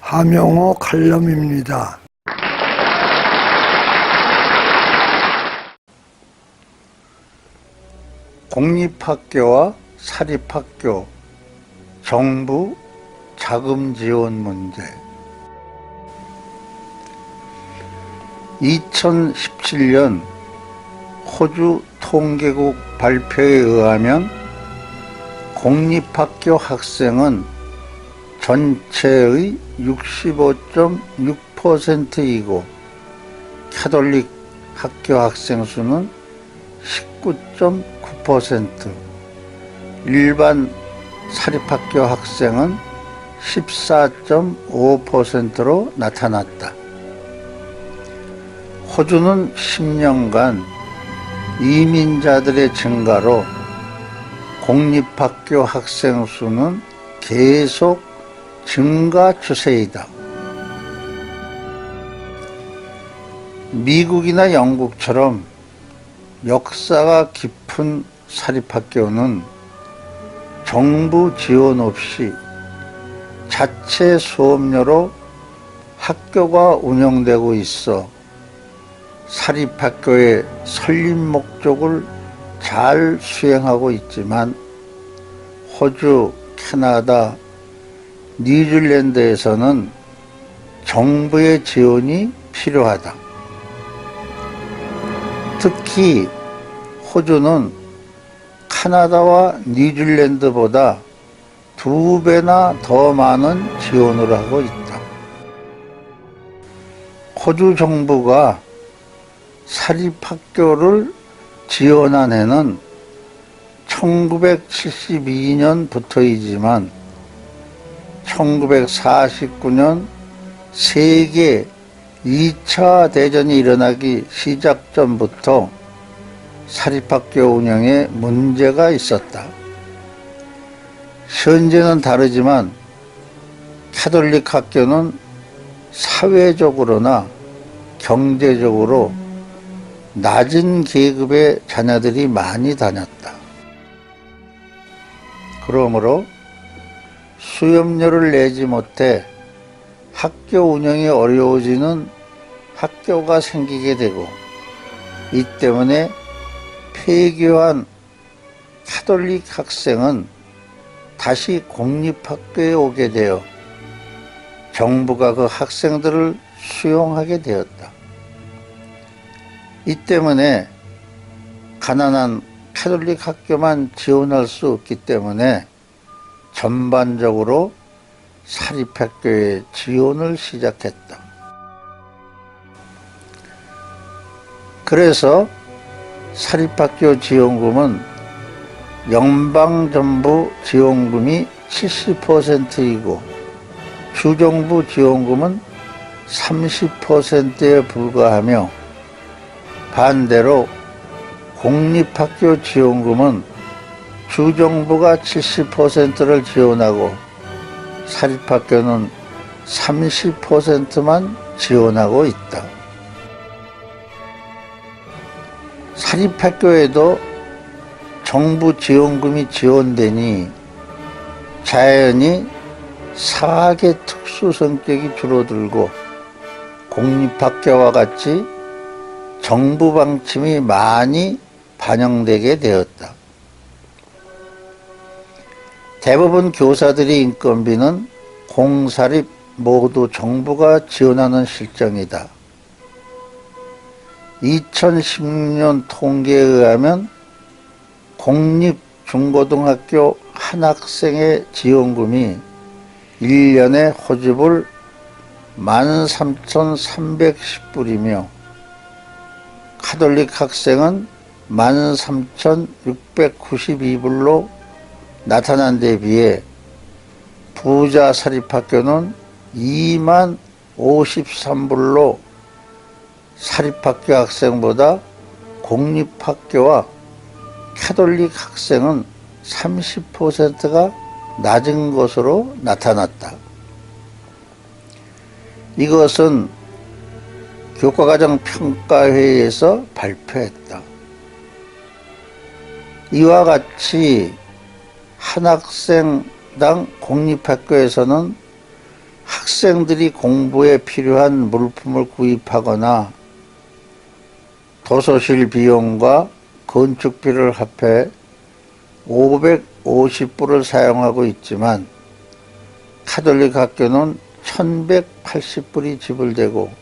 하명호 칼럼입니다. 공립학교와 사립학교 정부 자금 지원 문제 2017년 호주 통계국 발표에 의하면 공립학교 학생은 전체의 65.6%이고 캐톨릭 학교 학생 수는 19.9%, 일반 사립학교 학생은 14.5%로 나타났다. 호주는 10년간 이민자들의 증가로 공립학교 학생 수는 계속 증가 추세이다. 미국이나 영국처럼 역사가 깊은 사립학교는 정부 지원 없이 자체 수업료로 학교가 운영되고 있어 사립학교의 설립 목적을 잘 수행하고 있지만 호주, 캐나다, 뉴질랜드에서는 정부의 지원이 필요하다. 특히 호주는 카나다와 뉴질랜드보다 두 배나 더 많은 지원을 하고 있다. 호주 정부가 사립학교를 지원한 해는 1972년부터이지만 1949년 세계 2차 대전이 일어나기 시작 전부터 사립학교 운영에 문제가 있었다. 현재는 다르지만 캐톨릭 학교는 사회적으로나 경제적으로 낮은 계급의 자녀들이 많이 다녔다. 그러므로 수업료를 내지 못해 학교 운영이 어려워지는 학교가 생기게 되고 이 때문에 폐교한 카톨릭 학생은 다시 공립학교에 오게 되어 정부가 그 학생들을 수용하게 되었다. 이 때문에 가난한 카톨릭 학교만 지원할 수 없기 때문에 전반적으로 사립학교에 지원을 시작했다. 그래서 사립학교 지원금은 연방정부 지원금이 70%이고 주정부 지원금은 30%에 불과하며 반대로 공립학교 지원금은 주정부가 70%를 지원하고 사립학교는 30%만 지원하고 있다. 사립학교에도 정부 지원금이 지원되니 자연히 사학의 특수 성격이 줄어들고 공립학교와 같이 정부 방침이 많이 반영되게 되었다. 대부분 교사들의 인건비는 공사립 모두 정부가 지원하는 실정이다. 2016년 통계에 의하면 공립 중고등학교 한 학생의 지원금이 1년에 호집을 13,310불이며 카톨릭 학생은 13,692불로 나타난 데 비해 부자 사립학교는 2만 53불로 사립학교 학생보다 공립학교와 캐톨릭 학생은 30%가 낮은 것으로 나타났다. 이것은 교과과정 평가회에서 발표했다. 이와 같이 한 학생당 공립학교에서는 학생들이 공부에 필요한 물품을 구입하거나 도서실 비용과 건축비를 합해 550불을 사용하고 있지만 카톨릭 학교는 1180불이 지불되고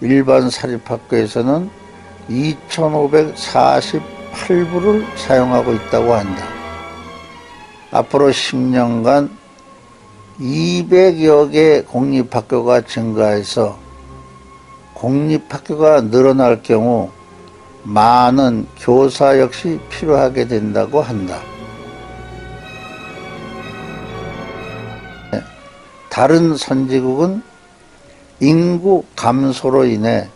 일반 사립학교에서는 2548불을 사용하고 있다고 한다. 앞으로 10년간 200여 개 공립학교가 증가해서 공립학교가 늘어날 경우 많은 교사 역시 필요하게 된다고 한다. 다른 선진국은 인구 감소로 인해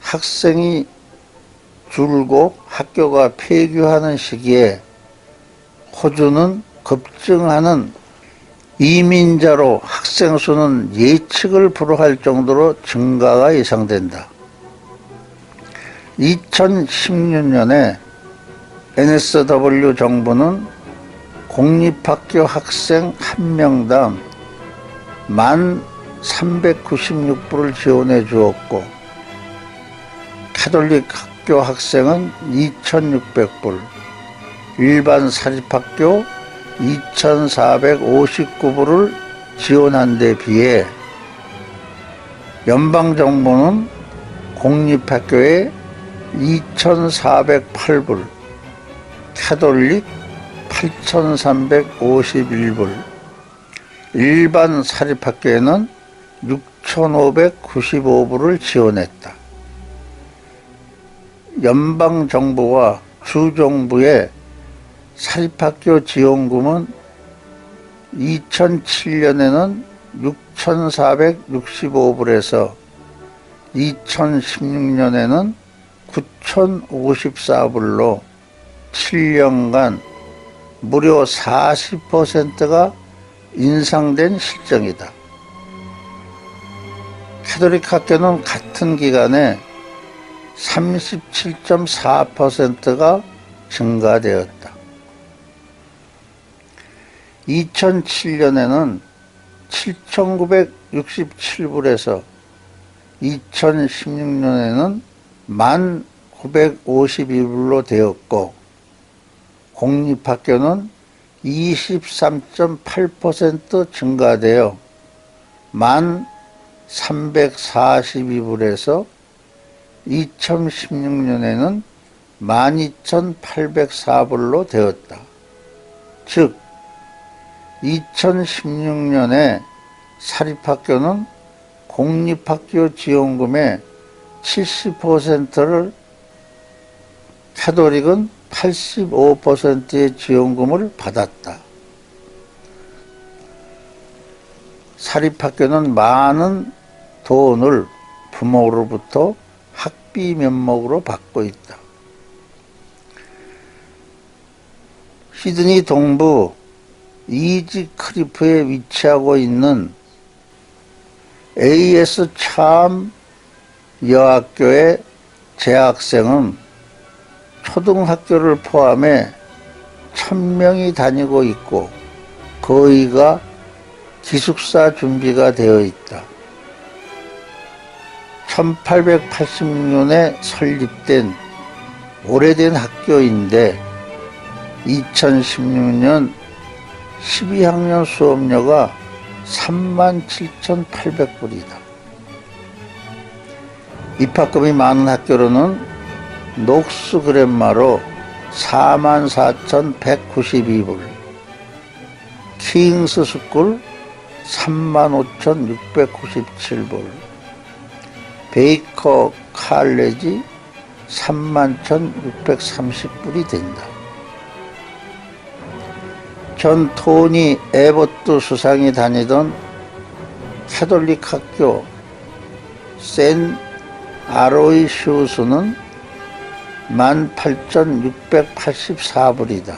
학생이 줄고 학교가 폐교하는 시기에 호주는 급증하는 이민자로 학생 수는 예측을 불허할 정도로 증가가 예상된다. 2016년에 NSW 정부는 공립학교 학생 한 명당 만 396불을 지원해 주었고 카톨릭 학교 학생은 2,600불, 일반 사립학교 2,459불을 지원한 데 비해 연방정부는 공립학교에 2,408불, 캐톨릭 8,351불, 일반 사립학교에는 6,595불을 지원했다. 연방정부와 주정부의 사립학교 지원금은 2007년에는 6,465불에서 2016년에는 9,054불로 7년간 무려 40%가 인상된 실정이다. 카톨릭 학교는 같은 기간에 37.4%가 증가되었다. 2007년에는 7,967불에서 2016년에는 1,952불로 되었고 공립학교는 23.8% 증가되어 1,342불에서 2016년에는 12,804불로 되었다. 즉 2016년에 사립학교는 공립학교 지원금의 70%를 카톨릭은 85%의 지원금을 받았다. 사립학교는 많은 돈을 부모로부터 학비 면목으로 받고 있다. 시드니 동부 이지 크리프에 위치하고 있는 AS 참 여학교의 재학생은 초등학교를 포함해 천명이 다니고 있고 거의가 기숙사 준비가 되어 있다. 1886년에 설립된 오래된 학교인데 2016년 12학년 수업료가 37,800불이다. 입학금이 많은 학교로는 녹스 그랜마로 44,192불, 킹스 스쿨 35,697불, 베이커 칼레지 31,630불이 된다. 전 토니 에버트 수상이 다니던 캐톨릭 학교 센 아로이슈스는 18,684불이다.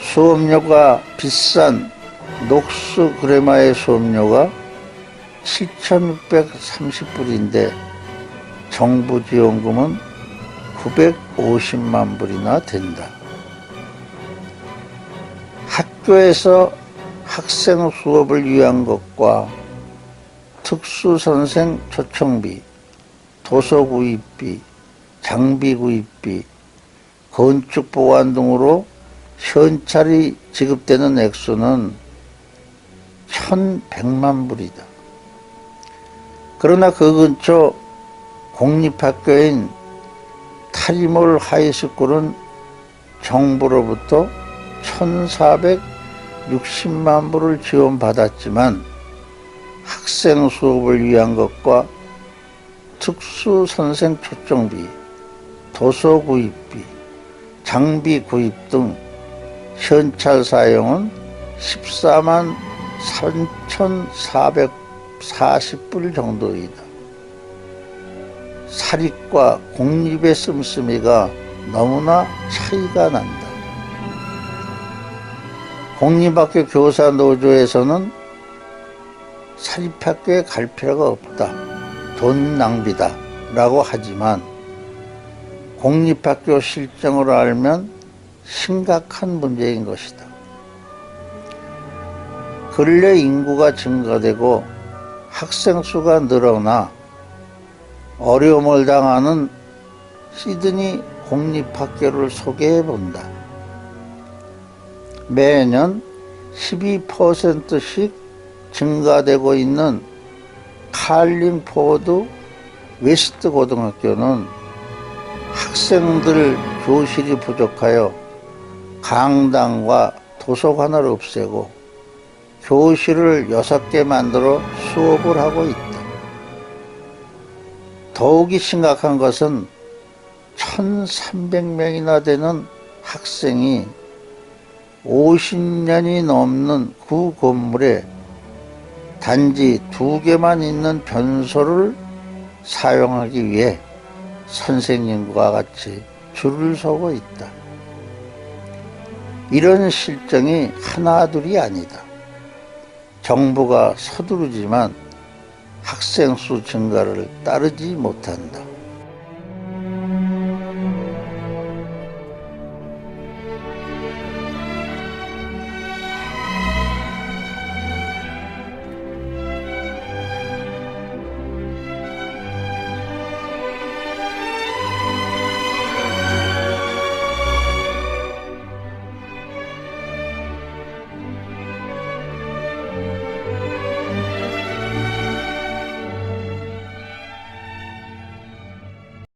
수업료가 비싼 녹스 그레마의 수업료가 7,630불인데 정부 지원금은 950만 불이나 된다. 학교에서 학생 수업을 위한 것과 특수선생 초청비, 도서 구입비, 장비 구입비, 건축 보완 등으로 현찰이 지급되는 액수는 1100만 불이다. 그러나 그 근처 공립학교인 타리몰 하이스쿨은 정부로부터 1460만 불을 지원받았지만 학생 수업을 위한 것과 특수 선생 초청비, 도서 구입비, 장비 구입 등 현찰 사용은 14만 3,440불 정도이다. 사립과 공립의 씀씀이가 너무나 차이가 난다. 공립학교 교사 노조에서는 사립학교에 갈 필요가 없다. 돈 낭비다. 라고 하지만 공립학교 실정으로 알면 심각한 문제인 것이다. 근래 인구가 증가되고 학생 수가 늘어나 어려움을 당하는 시드니 공립학교를 소개해 본다. 매년 12%씩 증가되고 있는 칼링포드 웨스트 고등학교는 학생들 교실이 부족하여 강당과 도서관을 없애고 교실을 여섯 개 만들어 수업을 하고 있다. 더욱이 심각한 것은 1300명이나 되는 학생이 50년이 넘는 그 건물에 단지 두 개만 있는 변소를 사용하기 위해 선생님과 같이 줄을 서고 있다. 이런 실정이 하나둘이 아니다. 정부가 서두르지만 학생 수 증가를 따르지 못한다.